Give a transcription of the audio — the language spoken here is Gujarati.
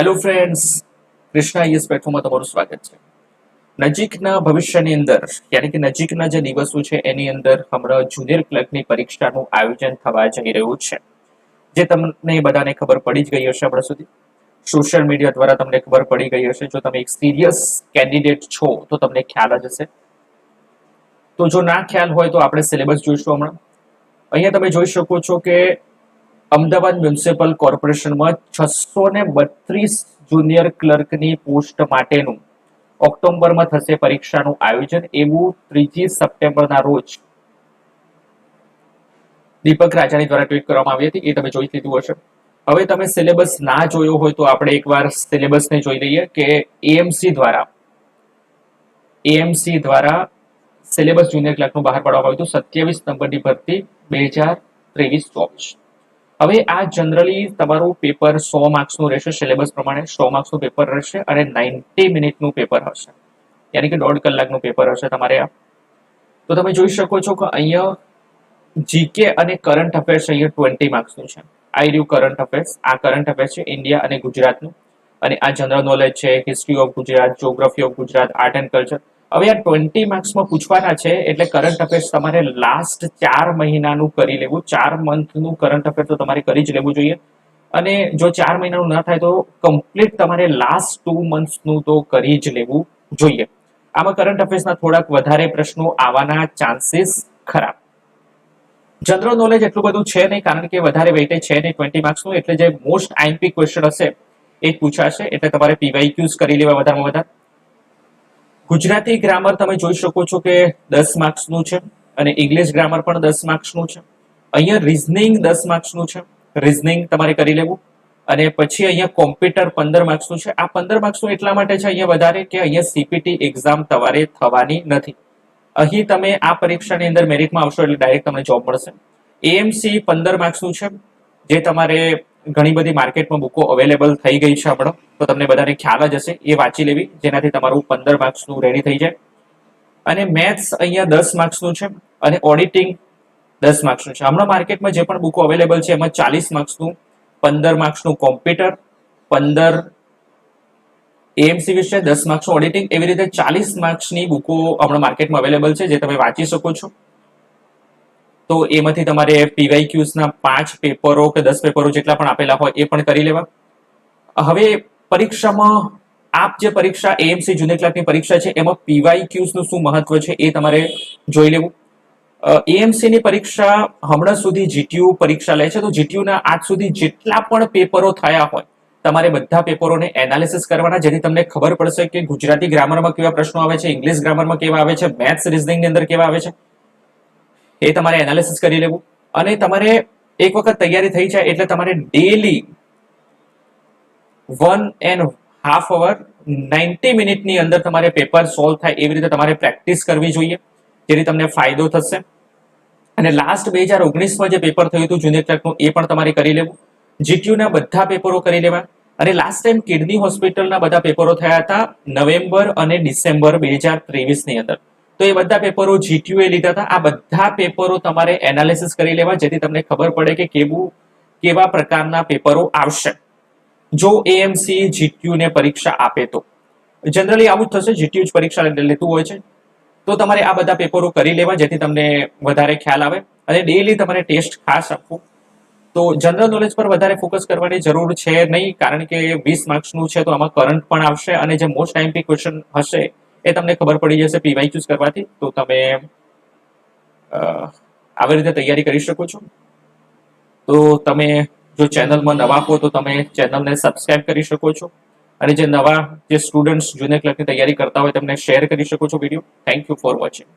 હેલો ફ્રેન્ડ્સ કૃષ્ણા ઈએસ પ્લેટફોર્મમાં તમારું સ્વાગત છે. નજીકના ભવિષ્યની અંદર, યાની કે નજીકના જે દિવસો છે, એની અંદર હમણાં જુનિયર ક્લર્કની પરીક્ષાનું આયોજન થવા જઈ રહ્યું છે. જે તમને બધાને ખબર પડી જ ગઈ હશે હમણાં સુધી. સોશિયલ મીડિયા દ્વારા તમને ખબર પડી ગઈ હશે. જો તમે એક સિરિયસ કેન્ડિડેટ છો, તો તમને ખ્યાલ જ હશે. તો જો ના ખ્યાલ હોય, તો આપણે સિલેબસ જોઈશું હમણાં. અહીંયા તમે જોઈ શકો છો કે અમદાવાદ મ્યુનિસિપલ કોર્પોરેશનમાં છસો ને બત્રીસ જુનિયર ક્લર્કની પોસ્ટ માટેનું ઓક્ટોબરમાં થશે પરીક્ષાનું આયોજન એવું ત્રીજી સપ્ટેમ્બરના રોજ દીપક રાજાની દ્વારા ટ્વીટ કરવામાં આવી હતી. એ તમે જોઈ લીધું હશે. હવે તમે સિલેબસ ના જોયો હોય તો આપણે એકવાર સિલેબસને જોઈ લઈએ કે એએમસી દ્વારા એએમસી દ્વારા સિલેબસ જુનિયર ક્લર્કનું બહાર પાડવામાં આવ્યું હતું. સત્યાવીસ નંબરની ભરતી બે હજાર ત્રેવીસ ચોવીસ. હવે આ જનરલી તમારું પેપર સો માર્ક્સનું રહેશે સિલેબસ પ્રમાણે સો માર્ક્સનું પેપર રહેશે અને નાઇન્ટી મિનિટનું પેપર હશે. યાની કે દોઢ કલાકનું પેપર હશે તમારે આ. તો તમે જોઈ શકો છો કે અહીંયા જીકે અને કરંટ અફેર્સ અહીંયા ટ્વેન્ટી માર્ક્સનું છે. આઈ રહ્યું કરંટ અફેર્સ આ કરંટ અફેર્સ છે ઇન્ડિયા અને ગુજરાતનું. અને આ જનરલ નોલેજ છે history of Gujarat geography of Gujarat art and culture હવે આ ટ્વેન્ટી માર્ક્સમાં પૂછવાના છે, એટલે કરંટ અફેર્સ તમારે લાસ્ટ ચાર મહિનાનું કરી લેવું. ચાર મંથનું કરંટ અફેર તો તમારે કરી જ લેવું જોઈએ. અને જો ચાર મહિનાનું ના થાય તો કમ્પ્લીટ તમારે લાસ્ટ ટુ મંથ્સનું તો કરી જ લેવું જોઈએ. આમાં કરંટ અફેર્સના થોડાક વધારે પ્રશ્નો આવવાના ચાન્સીસ ખરા. જનરલ નોલેજ એટલું બધું છે નહીં, કારણ કે વધારે વેઇટેજ છે નહીં ટ્વેન્ટી માર્ક્સનું એટલે જે મોસ્ટ આઈએમપી ક્વેશ્ચન હશે એ પૂછાશે, એટલે તમારે પીવાયક્યુઝ કરી લેવા વધારેમાં વધારે. ગુજરાતી ગ્રામર તમે જોઈ શકો છો કે દસ માર્ક્સનું છે અને ઇંગ્લિશ ગ્રામર પણ દસ માર્ક્સનું છે. અહીંયા રિઝનિંગ દસ માર્ક્સનું છે. રિઝનિંગ તમારે કરી લેવું. અને પછી અહીંયા કોમ્પ્યુટર પંદર માર્ક્સનું છે. આ પંદર માર્ક્સનું એટલા માટે છે અહીંયા વધારે કે અહીંયા સીપીટી એક્ઝામ તમારે થવાની નથી. અહીં તમે આ પરીક્ષાની અંદર મેરિટમાં આવશો એટલે ડાયરેક્ટ તમને જોબ મળશે. એએમસી પંદર માર્ક્સનું છે. જે તમારે ઘણી બધી માર્કેટમાં બુકો અવેલેબલ થઈ ગઈ છે હમણાં. તો તમને બધાને ખ્યાલ જ હશે, એ વાંચી લેવી, જેનાથી તમારું પંદર માર્ક્સનું રેડી થઈ જાય. અને મેથ્સ અહીંયા દસ માર્ક્સનું છે અને ઓડિટિંગ દસ માર્ક્સનું છે. હમણાં માર્કેટમાં જે પણ બુકો અવેલેબલ છે, એમાં ચાલીસ માર્ક્સનું, પંદર માર્ક્સનું કોમ્પ્યુટર પંદર એએમસી વિશે દસ માર્ક્સનું ઓડિટિંગ એવી રીતે ચાલીસ માર્ક્સની બુકો હમણાં માર્કેટમાં અવેલેબલ છે, જે તમે વાંચી શકો છો. તો એમાંથી તમારે પીવાયક્યુઝના પાંચ પેપરો કે દસ પેપરો જેટલા પણ આપેલા હોય, એ પણ કરી લેવા. હવે પરીક્ષામાં આપ જે પરીક્ષા એએમસી જુનિયર ક્લાર્કની પરીક્ષા છે, એમાં પીવાયક્યુઝનું શું મહત્વ છે એ તમારે જોઈ લેવું. એએમસી ની પરીક્ષા હમણાં સુધી જીટીયુ પરીક્ષા લે છે, તો જીટીયુના આજ સુધી જેટલા પણ પેપરો થયા હોય, તમારે બધા પેપરોને એનાલિસિસ કરવાના, જેથી તમને ખબર પડશે કે ગુજરાતી ગ્રામરમાં કેવા પ્રશ્નો આવે છે ઇંગ્લિશ ગ્રામરમાં કેવા આવે છે મેથ્સ રિઝનિંગની અંદર કેવા આવે છે, એ તમારે એનાલિસિસ કરી લેવું. અને તમારે એક વખત તૈયારી થઈ જાય, એટલે તમારે daily one and half hour ninety મિનિટની અંદર તમારે પેપર સોલ્વ થાય એવી રીતે તમારે પ્રેક્ટિસ કરવી જોઈએ, જેથી તમને ફાયદો થશે. અને લાસ્ટ બે હજાર ઓગણીસમાં જે પેપર થયું હતું જુનિયર ક્લર્કનું એ પણ તમારે કરી લેવું. જીટીયુના બધા પેપરો કરી લેવા અને લાસ્ટ ટાઈમ કિડની હોસ્પિટલના બધા પેપરો થયા હતા, નવેમ્બર અને ડિસેમ્બર બે હજાર ત્રેવીસની અંદર. તો એ બધા પેપરો જીટીયુ એ લીધા હતા. આ બધા પેપરો તમારે એનાલિસિસ કરી લેવા, જેથી તમને ખબર પડે કે કેવું, કેવા પ્રકારના પેપરો આવશે. જો એએમસી જીટીયુ ને પરીક્ષા આપે તો. જનરલી આવું જ થશે જીટીયુ જ પરીક્ષા લેતું હોય છે. તો તમારે આ બધા પેપરો કરી લેવા, જેથી તમને વધારે ખ્યાલ આવે. અને ડેલી તમારે ટેસ્ટ ખાસ આપવું. તો જનરલ નોલેજ પર વધારે ફોકસ કરવાની જરૂર છે નહીં, કારણ કે વીસ માર્ક્સનું છે તો આમાં કરંટ પણ આવશે. અને જે મોસ્ટ આઈમ્પી ક્વેશ્ચન હશે, એ તમને ખબર પડી જશે પીવાય ચૂઝ કરવાથી. તો તમે આવી રીતે તૈયારી કરી શકો છો. તો તમે જો ચેનલમાં નવા હો તો તમે ચેનલને સબસ્ક્રાઇબ કરી શકો છો. અને જે નવા જે સ્ટુડન્ટ્સ જુનિયર ક્લર્કની તૈયારી કરતા હોય તેમને શેર કરી શકો છો video thank you for watching